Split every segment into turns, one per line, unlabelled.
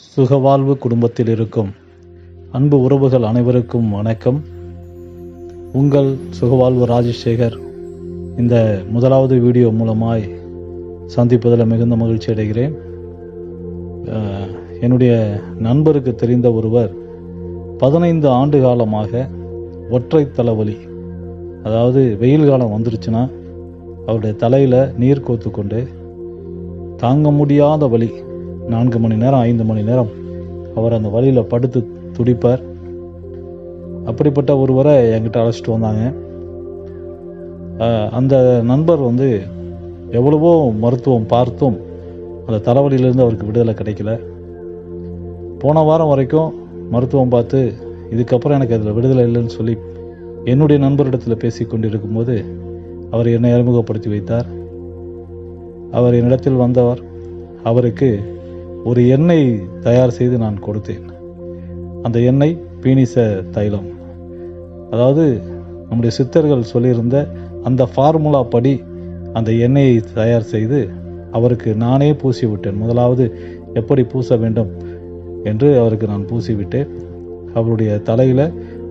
சுகவாழ்வு குடும்பத்தில் இருக்கும். அன்பு உறவுகள் அனைவருக்கும் வணக்கம். உங்கள் சுகவாழ்வு ராஜசேகர் இந்த முதலாவது வீடியோ மூலமாய் சந்திப்பதில் மிகுந்த மகிழ்ச்சி அடைகிறேன். என்னுடைய நண்பருக்கு தெரிந்த ஒருவர் பதினைந்து ஆண்டு காலமாக ஒற்றை தலைவலி அதாவது வெயில் காலம் வந்துருச்சுன்னா அவருடைய தலையில் நீர் கோத்து கொண்டு தாங்க முடியாத வலி நான்கு மணி நேரம் ஐந்து மணி நேரம் அவர் அந்த வழியில் படுத்து துடிப்பார். அப்படிப்பட்ட ஒருவரை என்கிட்ட அழைச்சிட்டு வந்தாங்க. அஹ், அந்த நண்பர் வந்து எவ்வளவோ மருத்துவம் பார்த்தும் அந்த தலைவலியிலேருந்து அவருக்கு விடுதலை கிடைக்கல. போன வாரம் வரைக்கும் மருத்துவம் பார்த்து இதுக்கப்புறம் எனக்கு அதில் விடுதலை இல்லைன்னு சொல்லி என்னுடைய நண்பரிடத்தில் பேசி கொண்டிருக்கும்போது அவர் என்னை அறிமுகப்படுத்தி வைத்தார். அவர் என்னிடத்தில் வந்தவர் அவருக்கு ஒரு எண்ணெய் தயார் செய்து நான் கொடுத்தேன். அந்த எண்ணெய் பீனிச தைலம். அதாவது நம்முடைய சித்தர்கள் சொல்லியிருந்த அந்த ஃபார்முலா படி அந்த எண்ணெயை தயார் செய்து அவருக்கு நானே பூசி விட்டேன் முதலாவது எப்படி பூச வேண்டும் என்று அவருக்கு நான் பூசிவிட்டேன். அவருடைய தலையில்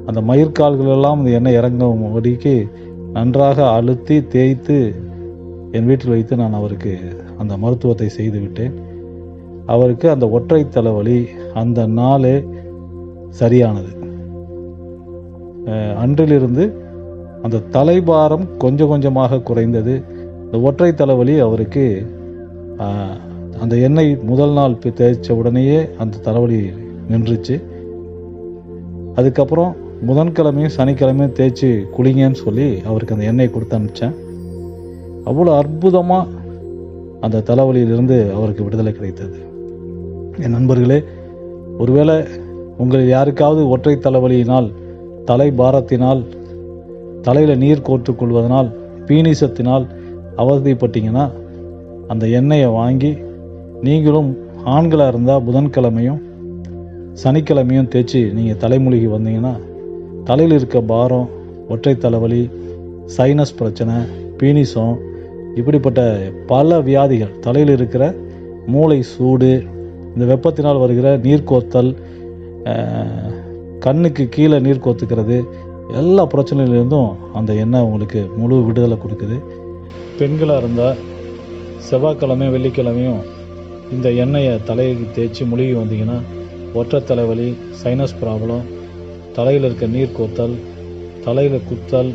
அந்த மயிர்கால்களெல்லாம் அந்த எண்ணெய் இறங்கும்படிக்கு நன்றாக அழுத்தி தேய்த்து என் வீட்டில் வைத்து நான் அவருக்கு அந்த மருத்துவத்தை செய்து விட்டேன். அவருக்கு அந்த ஒற்றை தலைவலி அந்த நாளே சரியானது. அன்றிலிருந்து அந்த தலைபாரம் கொஞ்சம் கொஞ்சமாக குறைந்தது. இந்த ஒற்றை தலைவலி அவருக்கு அந்த எண்ணெய் முதல் நாள் தேய்ச்ச உடனேயே அந்த தலைவலி நின்றுச்சு. அதுக்கப்புறம் புதன்கிழமையும் சனிக்கிழமையும் தேய்ச்சி குளிங்கன்னு சொல்லி அவருக்கு அந்த எண்ணெய் கொடுத்து அனுப்பிச்சேன். அவ்வளோ அற்புதமாக அந்த தலைவலியிலிருந்து அவருக்கு விடுதலை கிடைத்தது. என் நண்பர்களே ஒருவேளை உங்கள் யாருக்காவது ஒற்றை தலைவலியினால் தலை பாரத்தினால் தலையில் நீர் கோர்த்துக் கொள்வதனால் பீனிசத்தினால் அவதிப்பட்டீங்கன்னா அந்த எண்ணெயை வாங்கி நீங்களும் ஆண்களாக இருந்தால் புதன்கிழமையும் சனிக்கிழமையும் தேய்ச்சி நீங்கள் தலைமொழிகி வந்தீங்கன்னா தலையில் இருக்க பாரம் ஒற்றை தலைவலி சைனஸ் பிரச்சனை பீனிசம் இப்படிப்பட்ட பல வியாதிகள் தலையில் இருக்கிற மூளை சூடு இந்த வெப்பத்தினால் வருகிற நீர்க்கோத்தல் கண்ணுக்கு கீழே நீர் கோத்துக்கிறது எல்லா பிரச்சனையிலேருந்தும் அந்த எண்ணெய் உங்களுக்கு முழு விடுதலை கொடுக்குது. பெண்களாக இருந்தால் செவ்வாய்க்கிழமையும் வெள்ளிக்கிழமையும் இந்த எண்ணெயை தலைக்கு தேய்ச்சி முழுகி வந்தீங்கன்னா ஒற்றை தலைவலி சைனஸ் ப்ராப்ளம் தலையில் இருக்க நீர் கோத்தல் தலையில் குத்தல்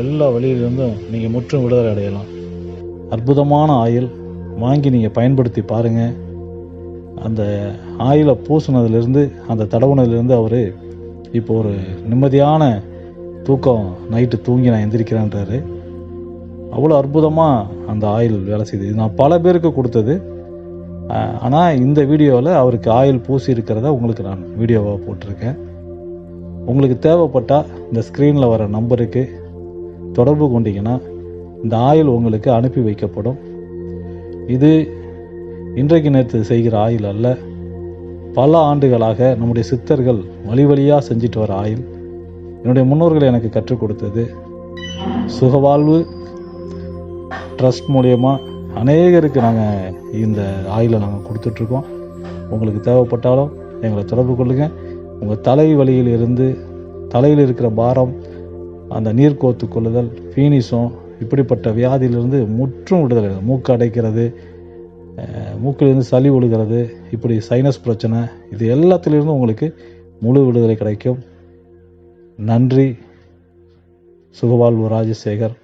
எல்லா வழியிலிருந்தும் நீங்கள் முற்றும் விடுதலை அடையலாம். அற்புதமான ஆயில் வாங்கி நீங்கள் பயன்படுத்தி பாருங்கள் அந்த ஆயிலை பூசினதுலேருந்து அந்த தடவுனதுலேருந்து அவர் இப்போ ஒரு நிம்மதியான தூக்கம் நைட்டு தூங்கி நான் எந்திரிக்கிறேன்றாரு. அவ்வளோ அற்புதமாக அந்த ஆயில் வேலை செய்யுது இது நான் பல பேருக்கு கொடுத்தது. ஆனால் இந்த வீடியோவில் அவருக்கு ஆயில் பூசி இருக்கிறத உங்களுக்கு நான் வீடியோவாக போட்டிருக்கேன். உங்களுக்கு தேவைப்பட்டால் இந்த ஸ்க்ரீனில் வர நம்பருக்கு தொடர்பு கொண்டீங்கன்னா இந்த ஆயில் உங்களுக்கு அனுப்பி வைக்கப்படும். இது இன்றைக்கு நேற்று செய்கிற ஆயில் அல்ல. பல ஆண்டுகளாக நம்முடைய சித்தர்கள் வழி வழியாக செஞ்சுட்டு வர ஆயில் என்னுடைய முன்னோர்கள் எனக்கு கற்றுக் கொடுத்தது. சுகவாழ்வு ட்ரஸ்ட் மூலயமா அநேகருக்கு நாங்கள் இந்த ஆயிலை நாங்கள் கொடுத்துட்ருக்கோம் உங்களுக்கு தேவைப்பட்டாலும் எங்களை தொடர்பு கொள்ளுங்கள் உங்கள் தலை வழியில் இருந்து தலையில் இருக்கிற பாரம் அந்த நீர் கோத்து கொள்ளுதல் ஃபீனிசம் இப்படிப்பட்ட வியாதியிலிருந்து முற்றும் விடுதலை. மூக்கு அடைக்கிறது மூக்கிலிருந்து சளி ஒழுகிறது இப்படி சைனஸ் பிரச்சனை இது எல்லாத்திலிருந்தும் உங்களுக்கு முழு விடுதலை கிடைக்கும். நன்றி. சுகவாழ்வு ராஜசேகர்.